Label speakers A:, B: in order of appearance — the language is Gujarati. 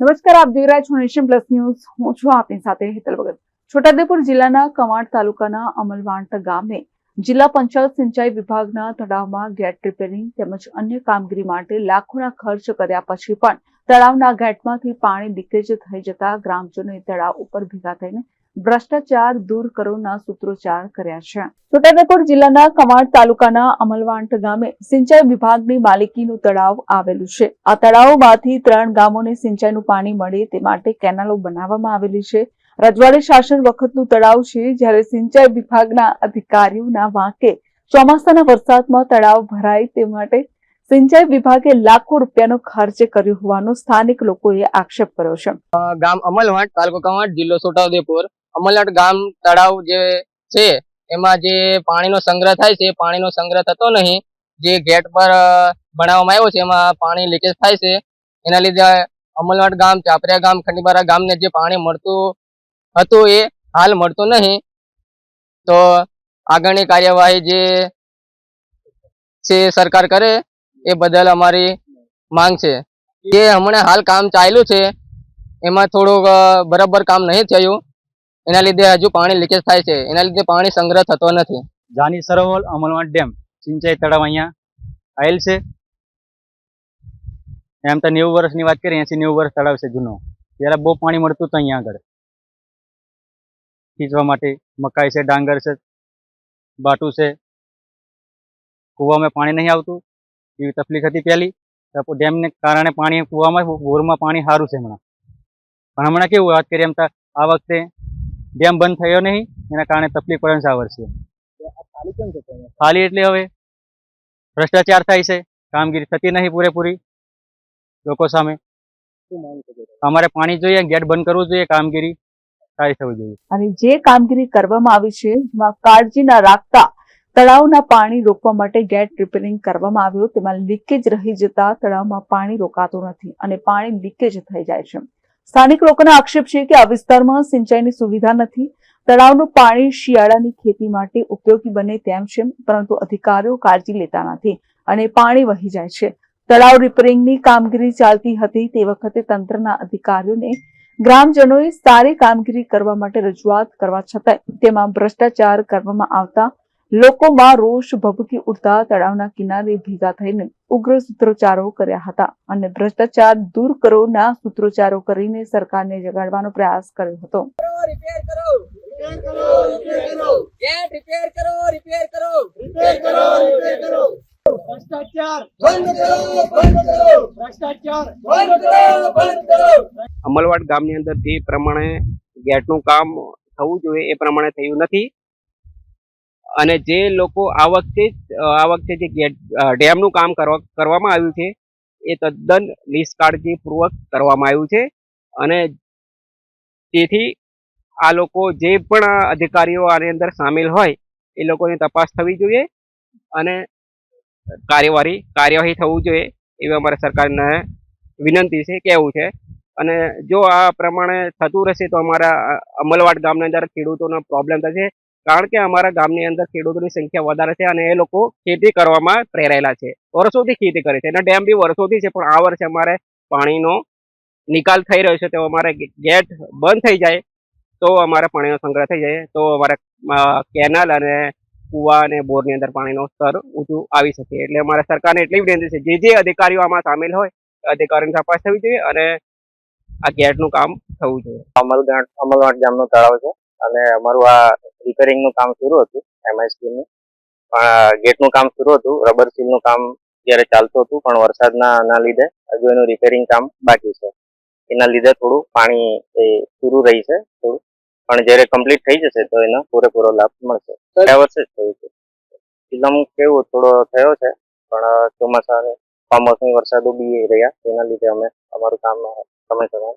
A: નમસ્કાર, આપ જોઈ રહ્યા છો નેશન પ્લસ ન્યૂઝ. હું છું આપની સાથે હેતલ ભગત. છોટાઉદેપુર જિલ્લાના કવાંટ તાલુકાના અમલવાંટ ગામે જિલ્લા પંચાયત સિંચાઈ વિભાગના તળાવમાં ગેટ રિપેરિંગ તેમજ અન્ય કામગીરી માટે લાખોના ખર્ચ કર્યા પછી પણ તળાવના ગેટમાંથી પાણી લીકેજ થઈ જતા ગ્રામજનોએ તળાવ ઉપર ભેગા થઈને ભ્રષ્ટાચાર દૂર કરોના સૂત્રોચ્ચાર કર્યા છે. છોટાઉદેપુર જિલ્લાના કવાંટ તાલુકાના અમલવાંટ ગામે સિંચાઈ વિભાગની માલિકીનું તળાવ આવેલું છે. આ તળાવમાંથી ત્રણ ગામોને સિંચાઈનું પાણી મળે તે માટે કેનાલો બનાવવામાં આવેલી છે. રજવાડી શાસન વખતનું તળાવ છે, જ્યારે સિંચાઈ વિભાગના અધિકારીઓના વાંકે ચોમાસાના વરસાદમાં તળાવ ભરાય તે માટે સિંચાઈ વિભાગે લાખો રૂપિયાનો ખર્ચ કર્યો હોવાનો સ્થાનિક લોકોએ આક્ષેપ કર્યો છે.
B: ગામ અમલવાટ તાલુકો કવાંટ જિલ્લો છોટાઉદેપુર. અમલવાટ ગામ તળાવ જે છે, એમાં જે પાણીનો સંગ્રહ થાય છે, પાણીનો સંગ્રહ થતો નહીં. જે ગેટ પર બનાવવામાં આવ્યો છે, એમાં પાણી લીકેજ થાય છે. એના લીધે અમલવાટ ગામ, ચાપરિયા ગામ, ખંડીબારા ગામને જે પાણી મળતું હતું એ હાલ મળતું નહીં. તો આગળની કાર્યવાહી જે છે, સરકાર કરે એ બદલ અમારી માંગ છે. જે હમણાં હાલ કામ ચાલ્યું છે. એમાં થોડુંક બરાબર કામ નહીં થયું. એના લીધે હજુ પાણી લીકેજ થાય છે. એના લીધે પાણી સંગ્રહ થતો નથી.
C: જાની સરોવર અમલવાડ ડેમ, સિંચાઈ તળાવ અહીંયા આવેલ છે. એમ તો નેવું વર્ષની વાત કરીએ એસી નેવું વર્ષ તળાવ છે જૂનો. ત્યારે બહુ પાણી મળતું હતું અહીંયા આગળ. ખીચવા માટે મકાઈ છે, ડાંગર છે, બાટું છે. કૂવામાં પાણી નહીં આવતું. એવી તકલીફ હતી પહેલી. ડેમને કારણે પાણી કૂવામાં બોરમાં પાણી સારું છે હમણાં. પણ હમણાં કેવું વાત કરીએ એમ આ વખતે ડેમ બંધ થયો નહીં. એના કારણે તકલીફ પડે છે આ વર્ષે ખાલી એટલે હવે ભ્રષ્ટાચાર થાય છે. કામગીરી થતી નહીં પૂરેપૂરી લોકો સામે. અમારે પાણી જોઈએ, ગેટ બંધ કરવું જોઈએ, કામગીરી સારી થવી જોઈએ.
A: અને જે કામગીરી કરવામાં આવી છે જેમાં કાળજી ના રાખતા તળાવના પાણી રોકવા માટે ગેટ રિપેરિંગ કરવામાં આવ્યું. તેમાં લીકેજ રહી જતા તળાવમાં પાણી રોકાતું નથી અને પાણી લીકેજ થઈ જાય છે. સ્થાનિક લોકોનો આક્ષેપ છે કે આ વિસ્તારમાં સિંચાઈની સુવિધા નથી. તળાવનું પાણી શિયાળાની ખેતી માટે ઉપયોગી બને તેમ છે, પરંતુ અધિકારીઓ કાળજી લેતા નથી અને પાણી વહી જાય છે. તળાવ રિપેરિંગની કામગીરી ચાલતી હતી. તે વખતે તંત્રના અધિકારીઓને ગ્રામજનોએ સારી કામગીરી કરવા માટે રજૂઆત કરવા છતાંય તેમાં ભ્રષ્ટાચાર કરવામાં આવતા લોકોમાં રોષ ભભૂકી ઉઠતા તળાવના કિનારે ભેગા થઈને ઉગ્ર સૂત્રોચ્ચારો કર્યા હતા અને ભ્રષ્ટાચાર દૂર કરોના સૂત્રોચ્ચારો કરીને સરકારને જગાડવાનો પ્રયાસ કર્યો હતો.
B: રિપેર કરો. ગેટ રિપેર કરો. રિપેર કરો.
D: ભ્રષ્ટાચાર બંધ કરો બંધ કરો. ભ્રષ્ટાચાર બંધ કરો બંધ કરો.
E: અમલવાડ ગામની અંદર જે પ્રમાણે ગેટનું કામ થવું જોઈએ એ પ્રમાણે થયું નથી. અને જે લોકો આ વખતે આ વખતે જે ડેમનું કામ કરવા, કરવામાં આવ્યું છે, એ તદ્દન નિષ્કાળજીપૂર્વક કરવામાં આવ્યું છે. અને તેથી આ લોકો જે પણ અધિકારીઓ આની અંદર સામેલ હોય, એ લોકોની તપાસ થવી જોઈએ અને કાર્યવાહી કાર્યવાહી થવું જોઈએ એવી અમારે સરકારને વિનંતી છે, કહેવું છે. અને જો આ પ્રમાણે થતું રહેશે તો અમારા અમલવાડ ગામની અંદર ખેડૂતોનો પ્રોબ્લેમ થશે. કારણ કે અમારા ગામની અંદર ખેડૂતોની સંખ્યા વધારે છે અને એ લોકો ખેતી કરવામાં પ્રેરાયેલા છે. વર્ષોથી ખેતી કરે છે અને ડેમ બી વર્ષોથી છે, પણ આ વર્ષે અમારે પાણીનો નિકાલ થઈ રહ્યો છે, તો અમારે ગેટ બંધ થઈ જાય, તો અમારે પાણીનો સંગ્રહ થઈ જાય, તો અમારે કેનાલ અને કુવા અને બોરની અંદર પાણીનો સ્તર ઊંચું આવી શકે. એટલે અમારે સરકારને એટલી વિનંતી છે, જે જે અધિકારીઓ આમાં સામેલ હોય અધિકારીની તપાસ થવી જોઈએ અને આ ગેટનું કામ થવું જોઈએ.
C: અમલગાંઠ અમલવાટ ગામનું તળાવ છે. અને અમારું આ રિપેરિંગનું કામ શરૂ હતું એમઆઈસી નું. ગેટનું કામ શરૂ હતું રબર સીલનું કામ ત્યારે ચાલતું હતું પણ વરસાદના ના લીધે હજુ એનું રિપેરિંગ કામ બાકી છે. એના લીધે થોડું પાણી એ પૂરું રહી છે થોડું. પણ જ્યારે કમ્પ્લીટ થઈ જશે તો એનો પૂરેપૂરો લાભ મળશે. ગયા વર્ષે જ થયું છે. ફિલ્મ કેવું થોડો થયો છે પણ ચોમાસા કમોસમી વરસાદો બી રહ્યા તેના લીધે અમે અમારું કામ સમય થયું.